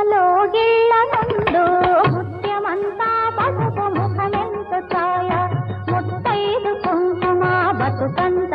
ముద్దులలో గిళ్ళనందు ముత్యమంతా పసుపు ముఖమెంత ఛాయ ముత్తైదు కుంకుమ బతుకంత